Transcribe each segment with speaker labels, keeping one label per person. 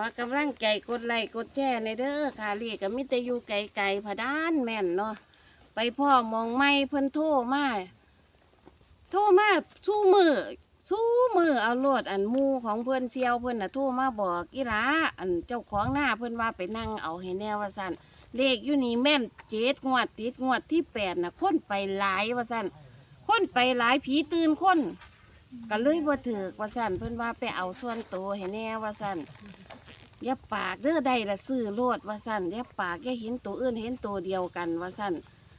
Speaker 1: อกำลังใจกดไลค์กดแชร์ในเด้อค่ะเรียกก็มิต่อยู่ไกลๆพะด้านแม่นเนาะไปพ่อมองไม่เพิ่นโทรมาโทรมาสู้มือสู้มือเอาโลดอันมูของเพิ่นเซียวเพิ่นน่ะโทรมาบอกอีหลาอันเจ้าของหน้าเพิ่นว่าไปนั่งเอาให้แน่ว่าซั่นเลขอยู่นี่แม่นเจ็ดงวดติดงวดที่แปดน่ะค้นไปหลายว่าซั่นค้นไปหลายผีตื่นค้นก็เลยบ่ถือว่าสั่นเพิ่นว่าไปเอาส่วนตัวให้แน่ว่าสั่น อย่าปากเด้อใดละซื้อโลดว่าสั่นอย่าปากอย่าเห็นตัวอื่นเห็นตัวเดียวกันว่าสั่น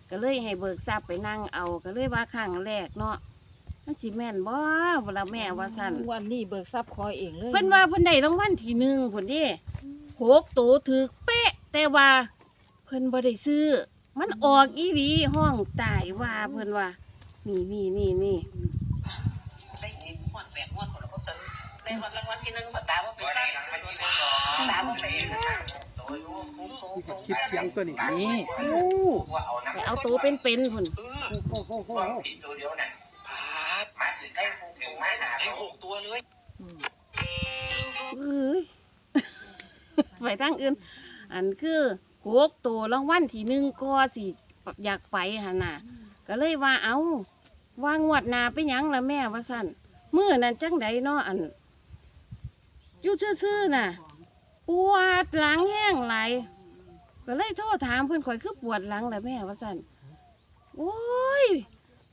Speaker 1: ก็เลยให้เบิกทรัพย์ไปนั่งเอาก็เลยว่าครั้งแรกเนาะมันสิแม่นบ่เวลาแม่ว่าสั่น
Speaker 2: วันนี้เบิกทรัพย์คอยเองเลย
Speaker 1: เพิ่นว่าเพิ่นได้รางวัลที่หนึ่งพุ่นเด้หกตัวถือเป๊ะ แต่ว่าเพิ่นบ่ได้ซื้อ มันออกอีหลีห้องตายว่าเพิ่นว่านี่นี่นี่นี่
Speaker 3: ได้ยินหวดแบกหวดคนละก็สน ในวันรางวัลที่หนึ่งตาว่าเป็นตาตาว่าเป็น
Speaker 4: คลิปเสียงตัวนี้
Speaker 1: โอ้ไปเอาตัวเป็นๆพุ่น
Speaker 4: โอ้โอ้โห
Speaker 3: ผิดตัวเดียวน่ะมาถึงได้ถึงไม้หนาได้หกตัวเลย
Speaker 1: เอ้ยไปทางอื่น อันคือหกตัวรางวัลที่หนึ่งก็สิอยากไปหนน่ะก็เลยว่าเอาวางวดนาไปยังละแม่ว่าสั่นมือนั่นจังใดเนาะอัน อยู่ซื่อๆน่ะ ปวดหลังแห้งไหลายก็เลยโทรถามเพื่อนข่อยคือปวดหลังละแม่ว่าสั่นโอ้ย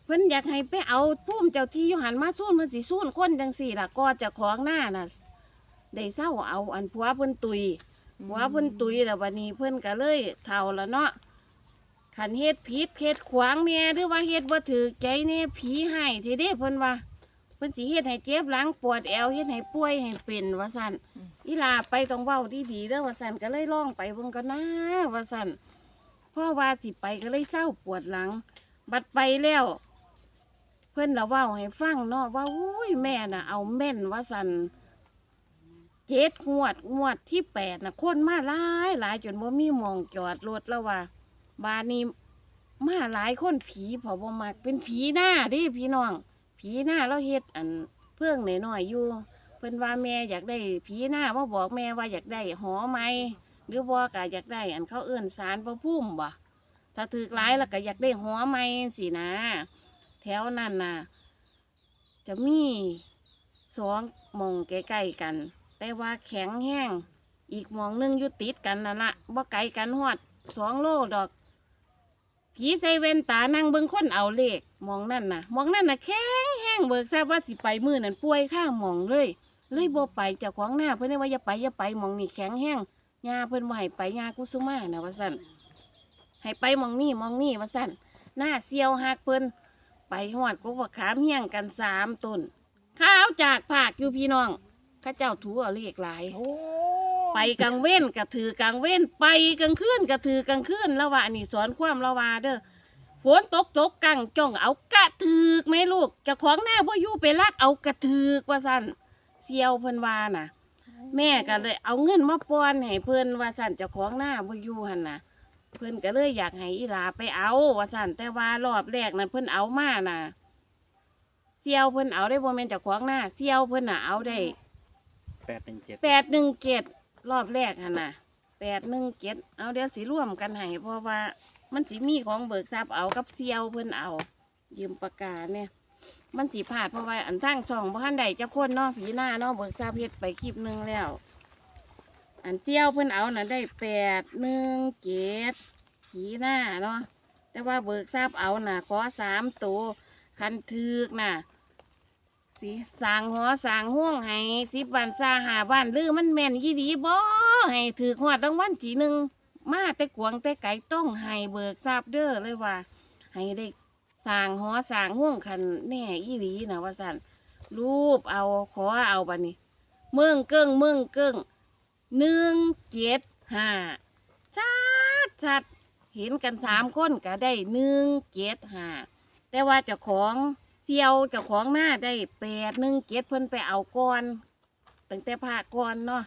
Speaker 1: เพิ่นอยากให้ไปเอาพุ่มเจ้าที่อยู่หันมาสู้มันสิสู้คนจังสี่ล่ะก็เจะของหน้าน่ะได้เศร้าเอาอันผัวเพิ่นตุย ผัวเพิ่นตุยแล้ววันนี้เพิ่นก็เลยเท่าแล้วเนาะขันเฮ็ดผิดเฮ็ดขวางเนี่ยหรือว่าเฮ็ดบ่ถือใจเนี่ยผีให้ทีเด้เพิ่นว่า พิ่นสิเฮ็ดให้เจ็บหลังปวดแอวเฮ็ดให้ป่วยให้เป็นว่าซั่นอีหลาไปต้องเว้าดีๆเด้อว่าซั่นก็เลยลองไปเบิ่งกันนะว่าซั่นเพราะว่าสิไปก็เลยเศร้าปวดหลัง บัดไปแล้ว เพิ่นละเว้าให้ฟังเนาะว่าอุ้ยแม่น่ะ เอาแม่นว่าสันเจ็ดงวดงวดที่แปดน่ะคนมาหลายหลายจนว่ามีหมองจอดรถแล้วว่าบานนี้มาหลายคนผีเผาบ่มักเป็นผีหน้าเดิพี่น้อง ผีหน้าเราเฮ็ดอันเพื่องหน่อยๆอยู่เพิ่นว่าแม่อยากได้ผีหน้ามาบอกแม่ว่าอยากได้หอไหมหรือว่าก็อยากได้ อันเขาเอื้นสารพระพุ่มบ่ถ้าถือหลายแล้วก็อยากได้หอไหมสินะ แถวนั้นน่ะ จะมีสองมองใกล้ๆกัน แต่ว่าแข็งแห้งอีกมองหนึงอยู่ติดกันนั่นละบ่ไกลกันหอดสองโลดอก ผีใส่เวนตานั่งเบิ่งคนเอาเลขมองนั่นน่ะ มองนั่นน่ะแข็งแห้งเบิกทราบว่าสิไปมือนั่นป่วยข้ามองเลย เลยบ่ไปเจ้าของหน้าเพิ่นเลยว่าอย่าไปอย่าไปมองนี่แข็งแห้งยาเพิ่นว่าให้ไปยากุสุมานะว่าซั่นให้ไปมองนี่มองนี่ว่าซั่นหน้าเซียวหักเพิ่นไปหอดก็ว่าขามเฮี้ยงกันสามต้นข้าวจากผากอยู่พี่น้องข้าเจ้าถูเอาเลขหลาย
Speaker 2: โอ้
Speaker 1: ไปกลางเว้นกระถือกลางเว้นไปกลางคืนกระถือกลางคืนแล้วว่าอันนี้สอนความละว่าเด้อฝนตกตกกังจ้องเอากระถือกไหมลูกเจะของหน้าพ่อยู่ไปลักเอากระถือกว่าสั่นเซียวเพิ่นว่าน่ะ แม่ก็เลยเอาเงินมาป้อนให้เพิ่นว่าสั่นเจ้าของหน้าพ่อยู่หันน่ะ เพิ่นก็เลยอยากให้อีหลาไปเอาว่าสั่นแต่ว่ารอบแรกนั้นเพิ่นเอามาน่ะเซียวเพิ่นเอาได้บ่แม่นเจ้าของหน้าเซียวเพิ่นน่ะเอาได้
Speaker 4: แปดหนึ่งเจ็ด
Speaker 1: แปดหนึ่งเจ็ด รอบแรกหั่นน่ะแปดหนึ่งเจ็ดเอาเดี๋ยวสิร่วมกันให้เพราะว่ามันสิมีของเบิกทรัพย์เอากับเซียวเพิ่นเอา ยืมปากกาเนี่ย มันสิพลาดเพราะว่าอันทั้งช่องบ่ทันใดจะคนเนาะผีหน้าเนาะเบิกทรัพย์เฮ็ดไปคลิปหนึ่งแล้ว อันเจียวเพิ่นเอาน่ะได้แปดหนึ่งเจ็ดผีหน้าเนาะแต่ว่าเบิกทรัพย์เอาน่ะขอสามตัวคันทึกน่ะ สิสร้างหอสร้างห้องให้สิบวันซาหาบ้านลือมันแม่นยี่ดีบ่ให้ถือหอดรางวัลทีหนึ่งมาแต่กวงแต่ไก่ต้องให้เบิกทราบเด้อเลยว่า ให้ได้สร้างหอสร้างห้องคันแน่ยี่ดีนะว่าสันรูปเอาขอเอาบัดนี้เมืองเกิ้งเมืองเกิ้งหนึ่งเจ็ดห้าชัดชัดเห็นกันสามคนก็ได้หนึ่งเจ็ดห้าแต่ว่าเจ้าของ เซียวเจ้าของหน้าได้แปดหนึ่งเจ็ดเพิ่นไปเอาก่อนตั้งแต่ภาคก่อนเนาะ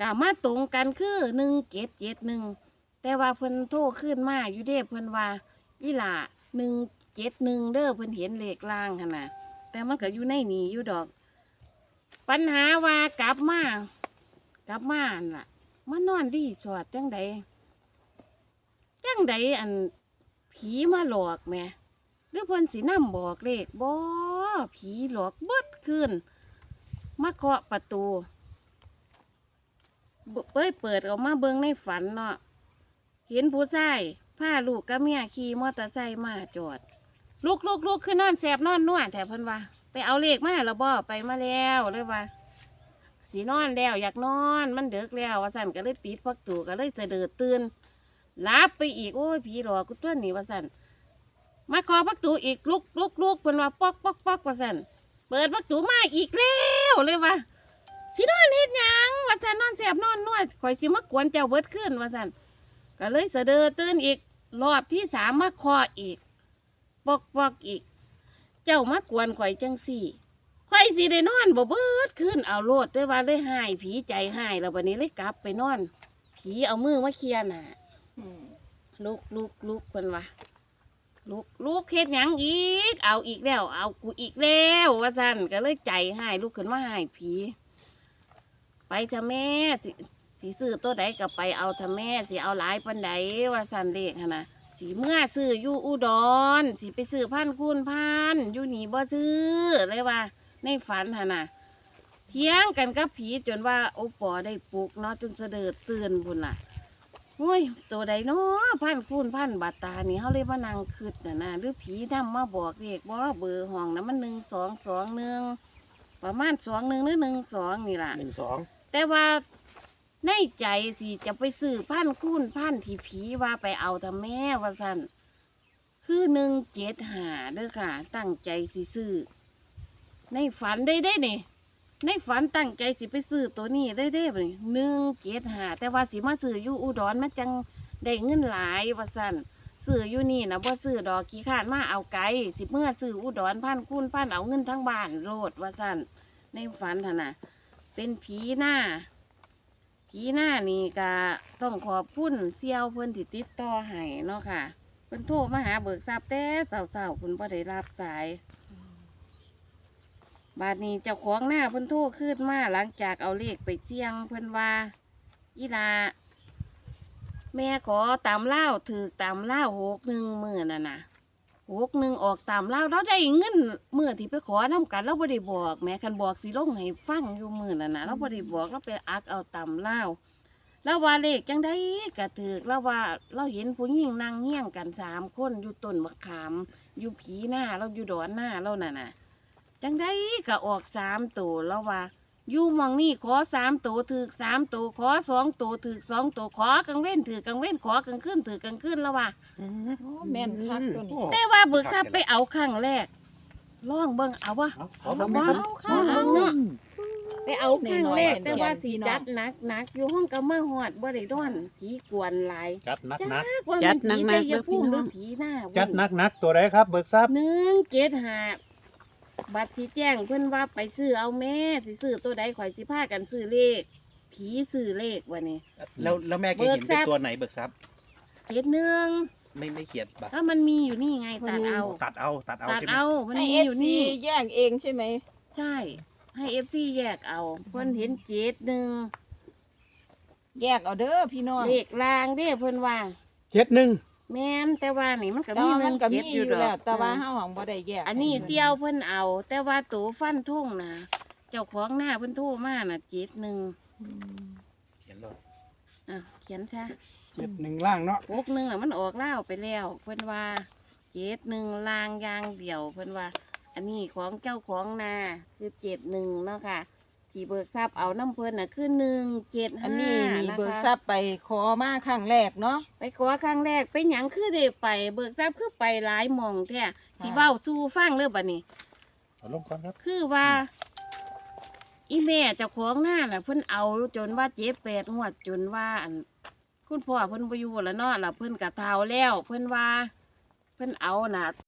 Speaker 1: กามาตรงกันคือหนึ่งเจ็ดเจ็ดหนึ่งแต่ว่าเพิ่นโทรขึ้นมาอยู่เด้เพิ่นว่าอีหล่าหนึ่งเจ็ดหนึ่งเด้อเพิ่นเห็นเลขล่างขนาดแต่มันก็อยู่ในนี้อยู่ดอก ปัญหาว่ากลับมากลับมานล่ะมานอนรีสอร์ทจังใดจังใดอันผีมาหลอกแม่ หรือเพิ่นสินำบอกเลขบ่ผีหลอกเบิดขึ้นมาเคาะประตูเบเป้ยเปิดออกมาเบิ่งในฝันเนาะเห็นผู้ชายพาลูกกับเมียขี่มอเตอร์ไซค์มาจอดลุกลุกลุกขึ้นนอนแสบนอนนวดแถบเพิ่นว่า ไปเอาเลขมาแล้วบ่ไปมาแล้วเลยว่าสีนอนแล้วอยากนอนมันเดึกแล้วว่าสั่นก็เลยปิดพักตูก็เลยจะเดือดตื่นรับไปอีกโอ้ยผีหลอกกูตัวนี้ว่าสั่น มาขอพักตูอีกลุกลุกลุกเพิ่นว่าปอกปอกปอกว่าสั่นเปิดพักตูมาอีกแล้วเลยว่าสินอนเฮ็ดหยังว่าสั่นนอนแสบนอนนวดข่อยสิมากวนเจ้าเบิดขึ้นว่าสั่นก็เลยเสะเดอตื่นอีกรอบที่สามมาขออีก ปอกปอกอีก เจ้ามากวนข่อยจังสี่ข่อยสิได้นอนบ่เบิดขึ้นเอาโลดด้วยว่าเลยหายผีใจหายแล้ววันนี้เลยกลับไปนอน ผีเอามือมาเคลียร์หน่ะ
Speaker 2: อืม
Speaker 1: ลุกลุกลุกเพิ่นว่า ลุกลุกเฮ็ดหยังอีก เอาอีกแล้ว เอากูอีกแล้ว ว่าซั่นก็เลยใจหายลุกขึ้นมาหายผีไปเถอะแม่สิสิซื้อตัวใดก็ไปเอาเถอะแม่สิเอาหลายปันใดว่าซั่นเลขหั่นน่ะสีเมื่อซื้ออยู่อุดรสีไปซื้อพันคูณพันอยู่หนีบ่ซื้อเลยว่า ในฝันหั่นะเถียงกันกับผีจนว่าโอปอได้ปลุกเนาะจนเสด็จตื่นพุ่นล่ะ โอ้ยตัวใดเนาะพันคูณพันบาทตานี่เขาเลยมานั่งคืดน่ะนะหรือผีนำมาบอกเรียกบ่เบอร์ห้องนะมันหนึ่งสองสองหนึ่งประมาณสองหนึ่งหรือหนึ่งสองนี่ล่ะ
Speaker 4: หนึ่งสอง
Speaker 1: แต่ว่าในใจสิจะไปซื้อพันคูณพันที่ผีว่าไปเอาทำแม่ว่าสันคือหนึ่งเจ็ดหาเด้อค่ะ ตั้งใจสิซื้อในฝันได้ได้นี่ ในฝันตั้งใจสิไปซื้อตัวนี้ได้ได้เลยหนึ่งเจ็ดหาแต่ว่าสิมาซื้ออยู่อุดรมันจังได้เงินหลายว่าสันซื้ออยู่นี่นะว่าซื้อดอกขี้ขาดมาเอาไกลสิเมื่อซื้ออุดรพันคูณพันเอาเงินทั้งบ้านโลดว่าสันในฝันท่นน่ะเป็นผีหน้าผีหน้านี่ก็ต้องขอบคุณเซียวเพิ่อนที่ติดต่อให้เนาะค่ะเพิ่อนโทรมาหาเบิกทรัพย์แต่เสาๆเพิ่นบ่ได้รับสาย บาดนี้เจ้าของหน้าเพิ่นโทรขึ้นมาหลังจากเอาเลขไปเสี่ยงเพิ่นว่าอีลาแม่ขอตามเล่าถือตามเล่าหกหนึ่งมื่นน่ะนะหกหนึ่งออกตามเล่าเราได้เงินเมื่อที่ไปขอน้ำกันเราบ่ได้บอกแม่คันบอกสิลงให้ฟังอยู่มื่อน่ะนะเราบ่ได้บอกเราไปอักเอาตามเล่าแล้วว่าเลขจังได้กระถือแล้วว่าเราเห็นผู้หญิงนั่งเฮี้ยงกันสามคนอยู่ต้นมะขามอยู่ผีหน้าเราอยู่ดอนหน้าเราน่ะน่ะ จังได้ก็ออกสามตัวแล้วว่าอยู่หมองนี่ขอสามตัวถือสามตัวขอสองตัวถือสองตัวขอกังเว้นถือกังเว้นขอกังขึ้นถือกังขึ้นแล้วว่า
Speaker 2: โอ้แม่นคักตัวนี้
Speaker 1: แต่ว่าเบิกทรัพย์ไปเอาครั้งแรกลองเบิ่งเอาวะ
Speaker 4: เอา
Speaker 1: เอา
Speaker 4: เอา
Speaker 1: บ่
Speaker 4: เอา
Speaker 1: เอา
Speaker 2: ค่ะ
Speaker 1: เอาเนาะไปเอาครั้งแรก
Speaker 2: แน่นอน
Speaker 1: แต่ว่าสี
Speaker 2: พี่น้อง
Speaker 1: จัดหนักหนักอยู่ห้องกำมาหอดบ่ได้ดอนผีกวนหลาย
Speaker 4: จัดนัก
Speaker 1: จ้า
Speaker 4: นัก
Speaker 1: ว่า
Speaker 5: จั
Speaker 1: มัน
Speaker 5: ด
Speaker 1: ผี
Speaker 5: หนั
Speaker 1: แต่
Speaker 5: กๆ
Speaker 1: อย่า
Speaker 5: เด้อ
Speaker 1: พุ่ม
Speaker 5: พี่
Speaker 1: ห
Speaker 5: น้
Speaker 1: รือ
Speaker 5: อง
Speaker 1: ผีหน้า
Speaker 4: จัดนักนักตัวใดครับ เบิกทรัพย์
Speaker 1: หนึ่งเกตหา บัตรสีแจ้งเพิ่นว่าไปซื้อเอาแม่สิซื้อตัวใดข่อยสิพากันซื้อเลข ผีซื้อเลขวันนี้
Speaker 4: แล้วแล้วแม่แก
Speaker 1: เบิก
Speaker 4: เห็น
Speaker 1: ทรั
Speaker 4: เป็น
Speaker 1: พย์
Speaker 4: ตัวไหนเบิกทรัพย์
Speaker 1: เกตหนึ่ง
Speaker 4: ไม่ไม่เขียนบัตร
Speaker 1: ถ้ามันมีอยู่นี่ไงตัดเอา
Speaker 4: ตัดเอาตัดเอา
Speaker 1: ตัด
Speaker 4: ใช่ไหม
Speaker 1: เอามัน
Speaker 2: ให้
Speaker 1: มี
Speaker 2: เอ
Speaker 1: อ
Speaker 2: ฟ
Speaker 1: ยู่
Speaker 2: ซี
Speaker 1: นี่
Speaker 2: แยกเองใช่ไหม
Speaker 1: ใช่ ให้เอฟซีแยกเอา เพิ่นเห็นเจ็ดหนึ่ง
Speaker 2: แยกเอาเด้อพี่น้อง
Speaker 1: เลขลางเด้เพิ่นว่า
Speaker 4: เจ็ดหนึ่ง
Speaker 1: แม่นแต่ว่านี่มันก็
Speaker 2: แต่
Speaker 1: มี
Speaker 2: ว่า
Speaker 1: ห
Speaker 2: มั
Speaker 1: นึ่
Speaker 2: น
Speaker 1: ง
Speaker 2: ก็
Speaker 1: เจ็
Speaker 2: มี
Speaker 1: ด
Speaker 2: อ
Speaker 1: อยู่
Speaker 2: ยู่
Speaker 1: ดอ
Speaker 2: แล้ว
Speaker 1: ก
Speaker 2: แต่ว่า
Speaker 1: อืม
Speaker 2: เฮาของบ่ได้แยก
Speaker 1: อันนี้เซียวเพิ่นเอา แต่ว่าตัวฟันทุ่งนะเจ้าของหน้าเพิ่นโทรมาน่ะเจ็ดหนึ่ง
Speaker 2: อืม
Speaker 4: เขียนเลย
Speaker 1: อะเขียนซะ
Speaker 6: เจ็ดหนึ่งล่างเนาะ
Speaker 1: ปกหนึ่งอะมันออกเล่าวไปแล้ว เพิ่นว่าเจ็ดหนึ่งลางยางเดี่ยว เพิ่นว่า อันนี้ของเจ้าของนาคือเจ็ดหนึ่งเนาะค่ะ ที่เบิกทรัพย์เอาน้ำเพิ่นน่ะคือหนึ่งเจ็ด
Speaker 2: อัน
Speaker 1: ห้า
Speaker 2: นี้นี่
Speaker 1: นะคะ
Speaker 2: เบิกทรัพย์ไปขอมาครั้งแรกเนาะ
Speaker 1: ไปขอครั้งแรกไปหยังคือได้ไป เบิกทรัพย์คือไปหลายหม่องแท้สิ
Speaker 2: ค่ะ
Speaker 1: เว้าสู่ฟังเด้อบัดนี้
Speaker 4: เอาลงก่อนครับ
Speaker 1: คือว่า อีแม่เจ้าของหน้าน่ะ เพิ่นเอาจนว่าเจ็บแปดงวดจนว่าอันคุณพ่อเพิ่นบ่อยู่แล้วเนาะล่ะเพิ่นกะเฒ่าแล้ว เพิ่นว่า เพิ่นเอาน่ะ